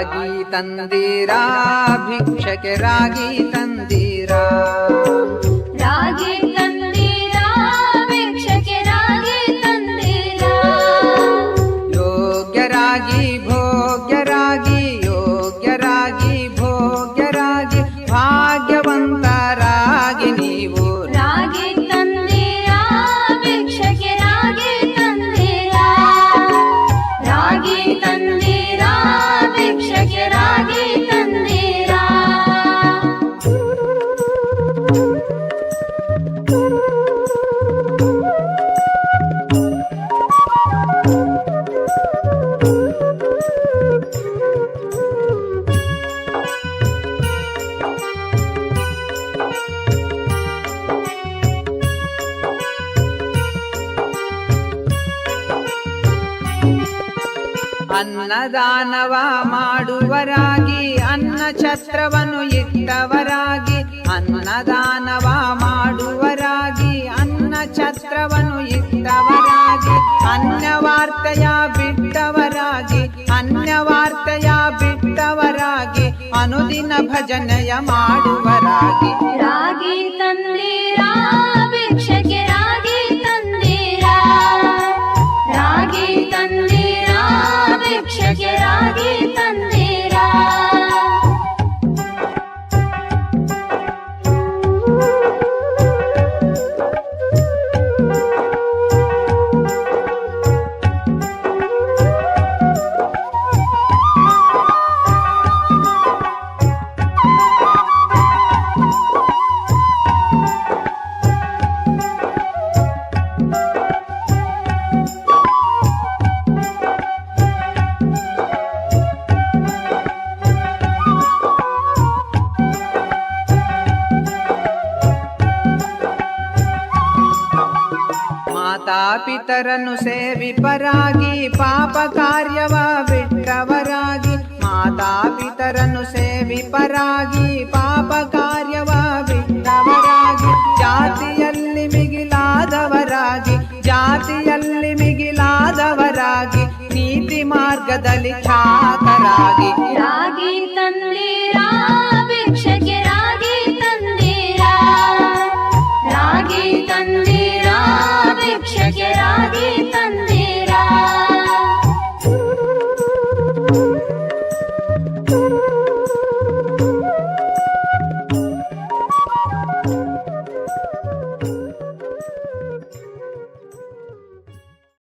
ರಾಗಿ ತಂದಿರಾ ಭಿಕ್ಷಕ್ಕೆ ರಾಗಿ ತಂದಿರಾ ಅನ್ನದಾನವ ಮಾಡುವರಾಗಿ, ಅನ್ನ ಛತ್ರವನ್ನು ಇಟ್ಟವರಾಗಿ, ಅನ್ನದಾನವ ಮಾಡುವರಾಗಿ, ಅನ್ನ ಛತ್ರವನ್ನು ಇಟ್ಟವರಾಗಿ, ಅನ್ಯವಾರ್ತೆಯ ಬಿಟ್ಟವರಾಗಿ ಅನ್ಯವಾರ್ತೆಯ ಬಿಟ್ಟವರಾಗಿ, ಅನುದಿನ ಭಜನೆಯ ಮಾಡುವರಾಗಿ. ರಾಗಿ ತಂದಿರಾ ಮಾತಾಪಿತರನ್ನು ಸೇವಿಪರಾಗಿ ಪಾಪ ಕಾರ್ಯವ ಬಿಟ್ಟವರಾಗಿ ಮಾತಾಪಿತರನ್ನು ಸೇವಿಪರಾಗಿ ಪಾಪ ಕಾರ್ಯವ ಬಿಟ್ಟವರಾಗಿ ಜಾತಿಯಲ್ಲಿ ಮಿಗಿಲಾದವರಾಗಿ ಜಾತಿಯಲ್ಲಿ ಮಿಗಿಲಾದವರಾಗಿ ನೀತಿ ಮಾರ್ಗದಲ್ಲಿ ಖ್ಯಾತರಾಗಿ ರಾಗಿ ತಂದಿರಾ